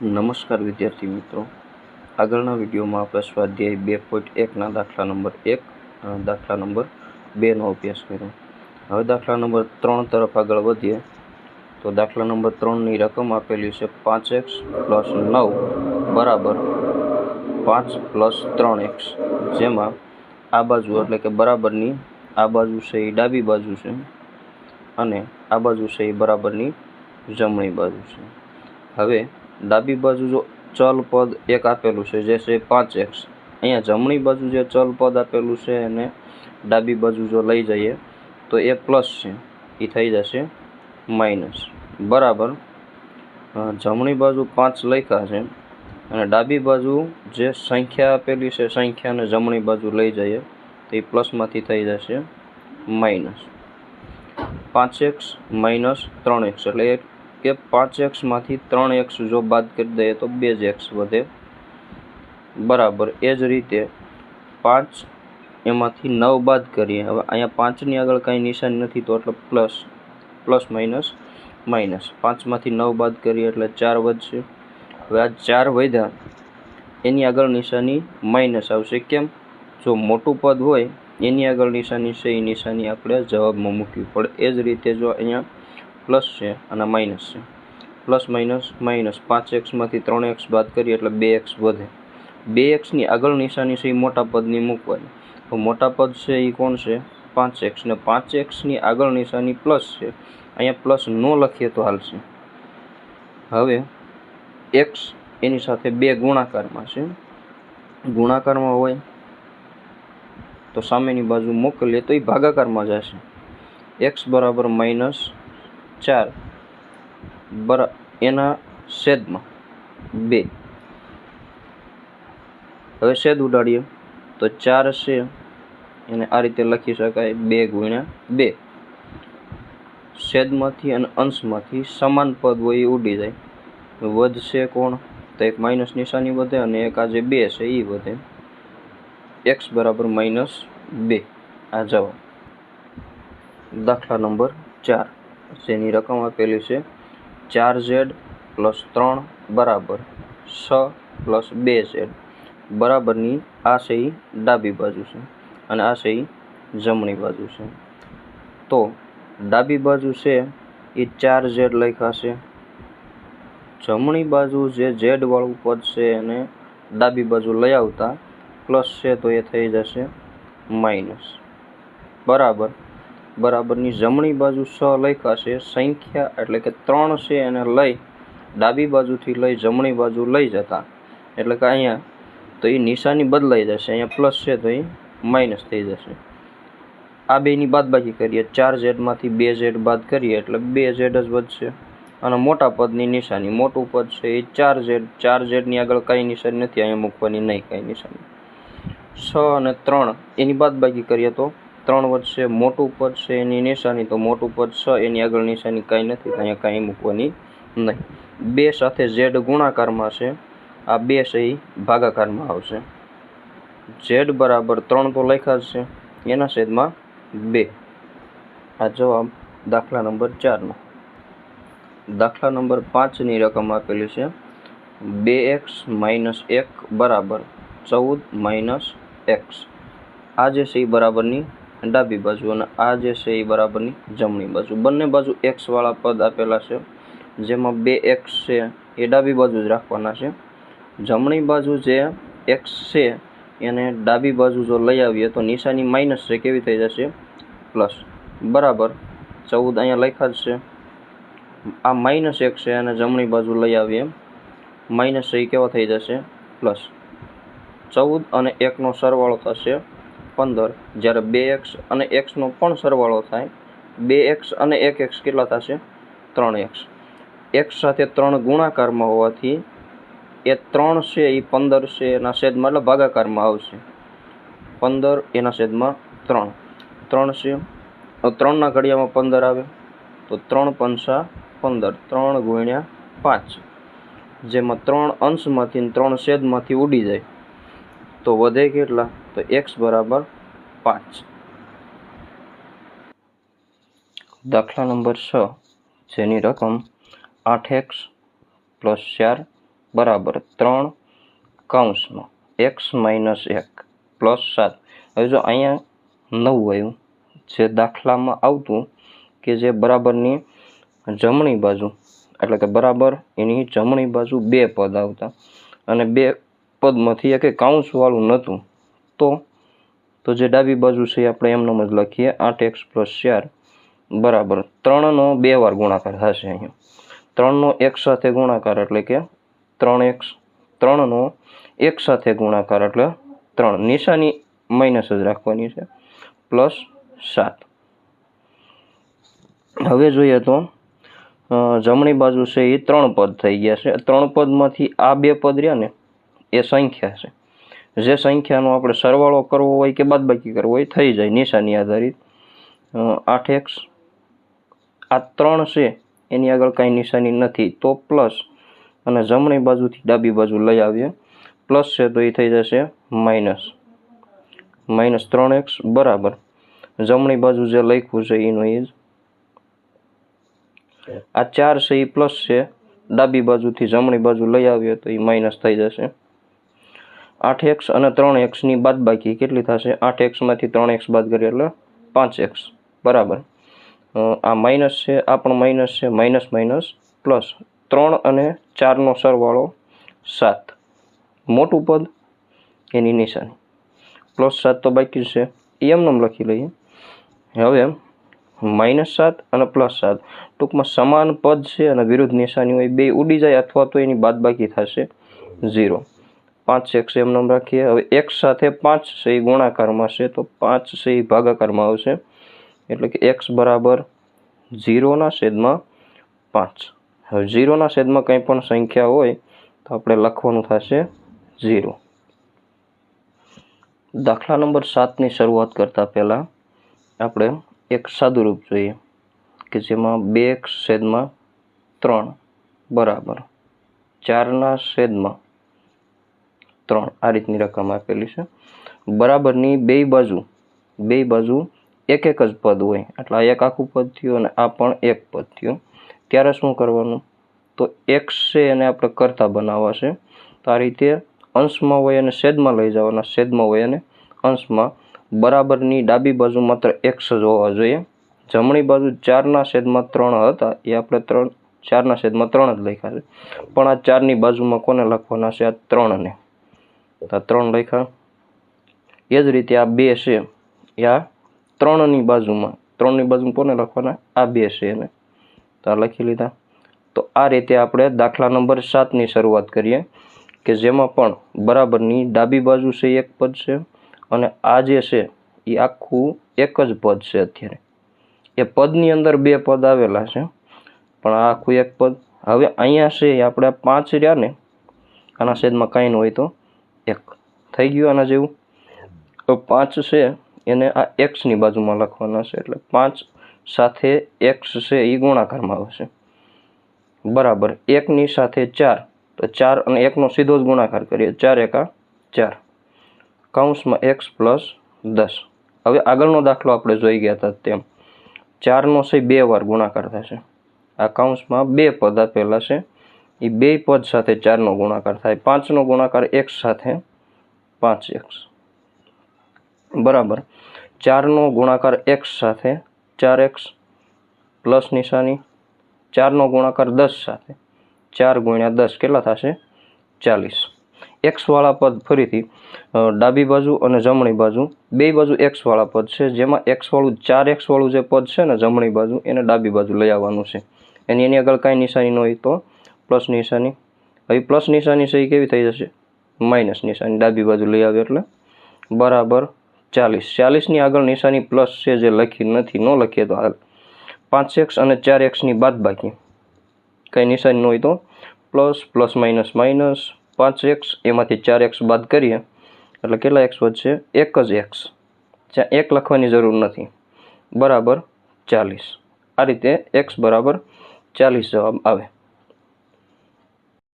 નમસ્કાર વિદ્યાર્થી મિત્રો. આગળના વિડીયોમાં આપણે સ્વાધ્યાય બે પોઈન્ટ એકના દાખલા નંબર એક અને દાખલા નંબર બેનો અભ્યાસ કર્યો. હવે દાખલા નંબર ત્રણ તરફ આગળ વધીએ. તો દાખલા નંબર ત્રણની રકમ આપેલી છે પાંચ એક્સ પ્લસ નવ બરાબર પાંચ પ્લસ ત્રણ એક્સ. જેમાં આ બાજુ એટલે કે બરાબરની આ બાજુ છે એ ડાબી બાજુ છે અને આ બાજુ છે એ બરાબરની જમણી બાજુ છે. હવે ડાબી બાજુ જો ચલ પદ એક આપેલું છે, જે છે પાંચ એક્સ. અહીંયા જમણી બાજુ જે ચલ પદ આપેલું છે એને ડાબી બાજુ જો લઈ જઈએ, તો એ પ્લસ છે. એ થઈ જશે માઇનસ. બરાબર. જમણી બાજુ પાંચ લખ્યા છે અને ડાબી બાજુ જે સંખ્યા આપેલી છે, સંખ્યાને જમણી બાજુ લઈ જઈએ, તો એ પ્લસમાંથી થઈ જશે માઇનસ. પાંચ એક્સ માઇનસ ત્રણ એક્સ, એટલે કે પાંચ એક્સમાંથી ત્રણ એક્સ જો બાદ કરી દઈએ તો બે જ એક્સ વધે. બરાબર, એ જ રીતે પાંચ એમાંથી નવ બાદ કરીએ. હવે અહીંયા પાંચની આગળ કાંઈ નિશાની નથી તો એટલે પ્લસ પ્લસ માઇનસ માઇનસ. પાંચમાંથી નવ બાદ કરીએ એટલે ચાર વધશે. હવે આ ચાર વધ્યા, એની આગળ નિશાની માઇનસ આવશે. કેમ? જો મોટું પદ હોય, એની આગળ નિશાની છે, એ નિશાની આપણે જવાબમાં મૂકવી પડે એ જ રીતે જો અહીંયા પ્લસ છે અને માઇનસ છે. Plus, minus minus. પાંચ એક્સમાંથી ત્રણ એક્સ બાદ કરીએ એટલે બે એક્સ વધે. બે એક્સની આગળ નિશાની છે એ મોટા પદની મૂકવાની. તો મોટા પદ છે એ કોણ છે? પાંચ એક્સ ને પાંચ એક્સની આગળ નિશાની પ્લસ છે. અહીંયા પ્લસ ન લખીએ તો હાલશે. હવે એક્સ એની સાથે બે ગુણાકારમાં છે. ગુણાકારમાં હોય તો સામેની બાજુ મોકલીએ તો એ ભાગાકારમાં જશે. એક્સ બરાબર માઇનસ ચાર. બરા, એના છેદમાં બે. હવે છેદ ઉડાડીએ તો ચાર છે. એને આ રીતે લખી શકાય બે ગુણ્યા બે. છેદમાંથી અને અંશમાંથી સમાન પદ હોય એ ઉડી જાય. વધશે કોણ? તો એક માઇનસ નિશાની વધે અને એક આ જે બે છે એ વધે. એક્સ બરાબર માઇનસ બે. આ જવાબ. દાખલા નંબર ચાર. જેની રકમ આપેલી છે? ચાર ઝેડ પ્લસ ત્રણ બરાબર. છ પ્લસ બે ઝેડ. બરાબરની આ સહી ડાબી બાજુ છે અને આ સહી જમણી બાજુ છે. તો ડાબી બાજુ છે એ ચાર ઝેડ લખાશે જમણી બાજુ જે ઝેડવાળું પદ છે એને ડાબી બાજુ લઈ આવતા, પ્લસ છે તો એ થઈ જશે માઇનસ. બરાબર. બરાબરની જમણી બાજુ સ લખાશે, સંખ્યા એટલે કે ત્રણ છે એને લઈ, ડાબી બાજુથી લઈ, જમણી બાજુ લઈ જતા. એટલે કે અહીંયા તો એ નિશાની બદલાઈ જશે, અહીંયા પ્લસ છે તો એ માઇનસ થઈ જશે. આ બેની બાદબાકી કરીએ, ચાર ઝેડમાંથી બે ઝેડ બાદ કરીએ, એટલે બે ઝેડ જ વધશે. અને મોટા પદની નિશાની, મોટું પદ છે એ ચાર ઝેડ, ચાર ઝેડની આગળ કાંઈ નિશાની નથી, અહીંયા મૂકવાની, નહીં કાંઈ નિશાની. છ અને ત્રણ, એની બાદબાકી કરીએ તો ત્રણ વધશે મોટું પદ છે એની નિશાની, તો મોટું પદ છ, એની આગળ નિશાની કાંઈ નથી, તો અહીંયા કાંઈ મૂકવાની નહીં. બે સાથે ઝેડ ગુણાકારમાં છે, આ બે છે એ ભાગાકારમાં આવશે. ઝેડ બરાબર ત્રણ તો લખ્યા જ છે, એના છેદમાં બે. આ જવાબ દાખલા નંબર ચારનો. દાખલા નંબર પાંચની રકમ આપેલી છે, બે એક્સ માઇનસ એક બરાબર ચૌદ માઇનસ એક્સ. આ જે છે એ બરાબરની ડાબી બાજુ અને આ જે છે એ બરાબરની જમણી બાજુ. બંને બાજુ એક્સવાળા પદ આપેલા છે. જેમાં બે એક્સ છે એ ડાબી બાજુ જ રાખવાના છે. જમણી બાજુ જે એક્સ છે એને ડાબી બાજુ જો લઈ આવીએ તો નિશાની માઇનસ છે કેવી થઈ જશે? પ્લસ. બરાબર. ચૌદ અહીંયા લખ્યા જ છે. આ માઇનસ એક છે અને જમણી બાજુ લઈ આવીએ. માઇનસ એ કેવો થઈ જશે? પ્લસ. ચૌદ અને એકનો સરવાળો થશે. પંદર, જ્યારે બે એક્સ અને એક્સનો પણ સરવાળો થાય, બે એક્સ અને એક એક્સ કેટલા થશે? ત્રણ એક્સ. એક્સ સાથે ત્રણ ગુણાકારમાં હોવાથી એ ત્રણ છે એ પંદર છે, એના છેદમાં એટલે ભાગાકારમાં આવશે. પંદર, એના છેદમાં ત્રણ. ત્રણ છે ત્રણના ઘડિયામાં પંદર આવે, તો ત્રણ પંચા પંદર, ત્રણ ગુણ્યા પાંચ. જેમાં ત્રણ અંશમાંથી ત્રણ છેદમાંથી ઉડી જાય. તો વધે કેટલા? તો એક્સ બરાબર પાંચ. દાખલા નંબર છ, જેની રકમ આઠ એક્સ પ્લસ ચાર બરાબર ત્રણ કૌંસમાં એક્સ માઇનસ એક પ્લસ સાત. હવે જો અહીંયા નવું આવ્યું, જે દાખલામાં આવતું કે જે બરાબરની જમણી બાજુ, એટલે કે બરાબર એની જમણી બાજુ બે પદ આવતા અને બે પદમાંથી એક કાઉન્સવાળું નહોતું તો તો જે ડાબી બાજુ છે આપણે એમનો જ લખીએ, આઠ એક્સ પ્લસ ચાર, બરાબર. ત્રણનો બે વાર ગુણાકાર થશે અહીંયા. ત્રણનો એક સાથે ગુણાકાર એટલે કે ત્રણ એક્સ, ત્રણનો એક સાથે ગુણાકાર એટલે ત્રણ. નિશાની માઇનસ જ રાખવાની છે, પ્લસ સાત. હવે જોઈએ તો જમણી બાજુ છે એ ત્રણ પદ થઈ ગયા છે. ત્રણ પદમાંથી આ બે પદ રહ્યા ને, એ સંખ્યા છે. જે સંખ્યાનો આપણે સરવાળો કરવો હોય કે બાદબાકી કરવો હોય થઈ જાય નિશાની આધારિત. આઠ એક્સ. આ ત્રણ છે, એની આગળ કાંઈ નિશાની નથી. તો પ્લસ, અને જમણી બાજુથી ડાબી બાજુ લઈ આવીએ. પ્લસ છે તો એ થઈ જશે માઇનસ. માઇનસ ત્રણ એક્સ, બરાબર. જમણી બાજુ જે લખ્યું છે, એનો એ આ ચાર છે, એ પ્લસ છે. ડાબી બાજુથી જમણી બાજુ લઈ આવીએ તો એ માઇનસ થઈ જશે. આઠ એક્સ અને ત્રણ એક્સની બાદબાકી કેટલી થશે? આઠ એક્સમાંથી ત્રણ એક્સ બાદ કરીએ એટલે પાંચ એક્સ. બરાબર. આ માઇનસ છે, આ પણ માઇનસ છે, માઇનસ માઇનસ પ્લસ ત્રણ અને ચારનો સરવાળો સાત. મોટું પદ એની નિશાની. પ્લસ સાત તો બાકી છે. એ એમને એમ લખી લઈએ. હવે માઇનસ સાત અને પ્લસ સાત. ટૂંકમાં સમાન પદ છે અને વિરુદ્ધ નિશાની હોય, બે ઉડી જાય અથવા તો એની બાદબાકી થશે ઝીરો. પાંચ એક્સ એમ નામ રાખીએ. હવે એક સાથે પાંચ છે, એ ગુણાકારમાં છે, તો પાંચ છે, એ ભાગાકારમાં આવશે. એટલે કે એક્સ બરાબર ઝીરોના છેદમાં પાંચ. હવે ઝીરોના છેદમાં કંઈ પણ સંખ્યા હોય, તો આપણે લખવાનું થશે ઝીરો. દાખલા નંબર સાતની શરૂઆત કરતાં પહેલાં આપણે એક સાદુરૂપ જોઈએ, કે જેમાં બે એક છેદમાં ત્રણ બરાબર. ચારના છેદમાં ત્રણ આ રીતની રકમ આપેલી છે. બરાબરની બે બાજુ બે બાજુ એક એક જ પદ હોય. એટલે એક આખું પદ થયું અને આ પણ એક પદ થયું. ત્યારે શું કરવાનું? તો એક્સ છે એને આપણે કરતા બનાવવા છે. તો આ રીતે અંશમાં હોય અને છેદમાં લઈ જવાના. છેદમાં હોય અને અંશમાં બરાબરની ડાબી બાજુ માત્ર એક્સ જ હોવા જોઈએ. જમણી બાજુ ચારના છેદમાં ત્રણ હતા. એ આપણે ત્રણ, ચારના છેદમાં ત્રણ જ લખ્યા છે. પણ આ ચારની બાજુમાં કોને લખવાના છે? આ ત્રણને. તો આ ત્રણ લખ્યા એ જ રીતે આ બે છે. એ આ ત્રણની બાજુમાં ત્રણની બાજુમાં કોને લખવાના? આ બે છે એને. તો આ લખી લીધા. તો આ રીતે આપણે દાખલા નંબર સાતની શરૂઆત કરીએ, કે જેમાં પણ બરાબરની ડાબી બાજુ છે એક પદ છે અને આ જે છે એ આખું એક જ પદ છે અત્યારે. એ પદની અંદર બે પદ આવેલા છે, પણ આ આખું એક પદ. હવે અહીંયા છે આપણે પાંચ રહ્યા ને, આના છેદમાં કાંઈ ન હોય તો. એક થઈ ગયું આના જેવું. તો પાંચ છે, એને આ એક્સની બાજુમાં લખવાના છે, એટલે પાંચ સાથે એક્સ છે એ ગુણાકારમાં આવશે. બરાબર એકની સાથે ચાર, તો ચાર અને એકનો સીધો જ ગુણાકાર કરીએ, ચાર એકા ચાર. કૌંસમાં એક્સ પ્લસ દસ. હવે આગળનો દાખલો આપણે જોઈ ગયા હતા તેમ. ચારનો છે, બે વાર ગુણાકાર થશે. આ કૌંસમાં બે પદ આપેલા છે. એ બે પદ સાથે ચારનો ગુણાકાર થાય. પાંચનો ગુણાકાર એક્સ સાથે પાંચ એક્સ. બરાબર. ચારનો ગુણાકાર એક્સ સાથે ચાર એક્સ પ્લસ નિશાની. ચારનો ગુણાકાર દસ સાથે ચાર ગુણ્યા દસ કેટલા થશે? ચાલીસ. એક્સવાળા પદ ફરીથી ડાબી બાજુ અને જમણી બાજુ. બે બાજુ એક્સવાળા પદ છે, જેમાં એક્સવાળું ચાર એક્સવાળું જે પદ છે ને જમણી બાજુ, એને ડાબી બાજુ લઈ આવવાનું છે. એની એની આગળ કાંઈ નિશાની ન હોય તો પ્લસ નિશાની. હવે પ્લસ નિશાની એ કેવી થઈ જશે? માઇનસ નિશાની, ડાબી બાજુ લઈ આવે એટલે. બરાબર ચાલીસ. ચાલીસની આગળ નિશાની પ્લસ છે જે લખી નથી, ન લખીએ તો હાલ. પાંચ એક્સ અને ચાર એક્સની બાદ બાકી. કંઈ નિશાની ન હોય તો. Plus plus, minus minus. પાંચ એક્સ, એમાંથી ચાર એક્સ બાદ કરીએ. એટલે કેટલા એક્સ વધશે? એક જ એક્સ. જ્યાં એક લખવાની જરૂર નથી. બરાબર ચાલીસ. આ રીતે એક્સ બરાબર ચાલીસ જવાબ આવે.